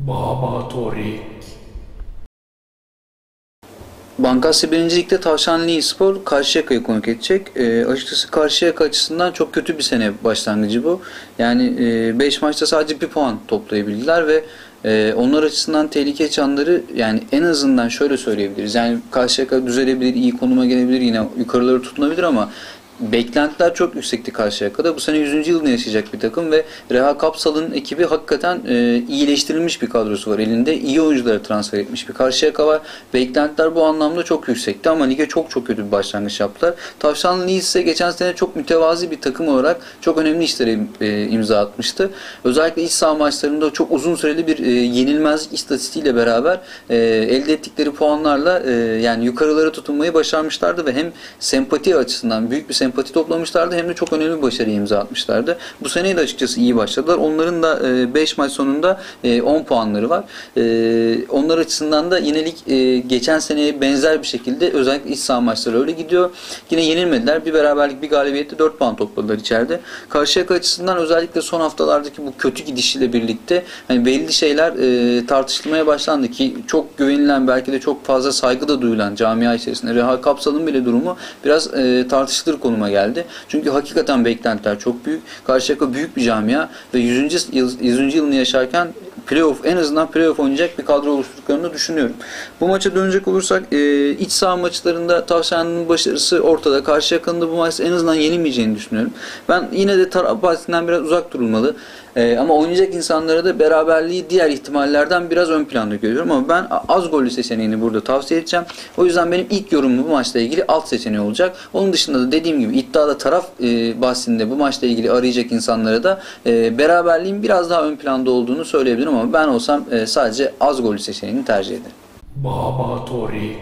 Baba Torik. Bankasya 1. Lig'de Tavşanlı Spor Karşıyaka'yı konuk edecek. E, açıkçası Karşıyaka açısından çok kötü bir sene başlangıcı bu. Yani 5 maçta sadece bir puan toplayabildiler ve e, onlar açısından tehlike çanları yani en azından şöyle söyleyebiliriz. Yani Karşıyaka düzelebilir, iyi konuma gelebilir, yine yukarıları tutunabilir ama beklentiler çok yüksekti Karşıyaka'da. Bu sene 100. yılını yaşayacak bir takım ve Reha Kapsal'ın ekibi hakikaten e, iyileştirilmiş bir kadrosu var elinde. İyi oyuncuları transfer etmiş bir Karşıyaka var. Beklentiler bu anlamda çok yüksekti ama lige çok çok kötü bir başlangıç yaptılar. Tavşanlı ise geçen sene çok mütevazi bir takım olarak çok önemli işlere e, imza atmıştı. Özellikle iç saha maçlarında çok uzun süreli bir e, yenilmezlik istatistiğiyle beraber e, elde ettikleri puanlarla e, yani yukarılara tutunmayı başarmışlardı ve hem sempati açısından büyük bir sempati toplamışlardı hem de çok önemli bir başarı imza atmışlardı. Bu seneyi de açıkçası iyi başladılar. Onların da 5 maç sonunda 10 puanları var. E, onlar açısından da yenilik e, geçen seneye benzer bir şekilde özellikle iç saha maçları öyle gidiyor. Yine yenilmediler. Bir beraberlik bir galibiyette 4 puan topladılar içeride. Karşıyaka açısından özellikle son haftalardaki bu kötü gidişiyle birlikte hani belli şeyler e, tartışılmaya başlandı ki çok güvenilen belki de çok fazla saygı da duyulan camia içerisinde Reha Kapsal'ın bile durumu biraz e, tartışılır konuma geldi. Çünkü hakikaten beklentiler çok büyük. Karşıyaka büyük bir camia ve 100. yıl 100. yılını yaşarken playoff en azından playoff oynayacak bir kadro oluşturduklarını düşünüyorum. Bu maça dönecek olursak e, iç saha maçlarında Tavşanlı'nın başarısı ortada. Karşıyaka'nın da bu maçta en azından yenilmeyeceğini düşünüyorum. Ben yine de taraf partisinden biraz uzak durulmalı. E, ama oynayacak insanlara da beraberliği diğer ihtimallerden biraz ön planda görüyorum ama ben az gollü seçeneğini burada tavsiye edeceğim. O yüzden benim ilk yorumum bu maçla ilgili alt seçeneği olacak. Onun dışında da dediğim gibi iddiada taraf e, bahsinde bu maçla ilgili arayacak insanlara da e, beraberliğin biraz daha ön planda olduğunu söyleyebilirim ama ben olsam e, sadece az gollü seçeneğini tercih ederim. Baba Torik.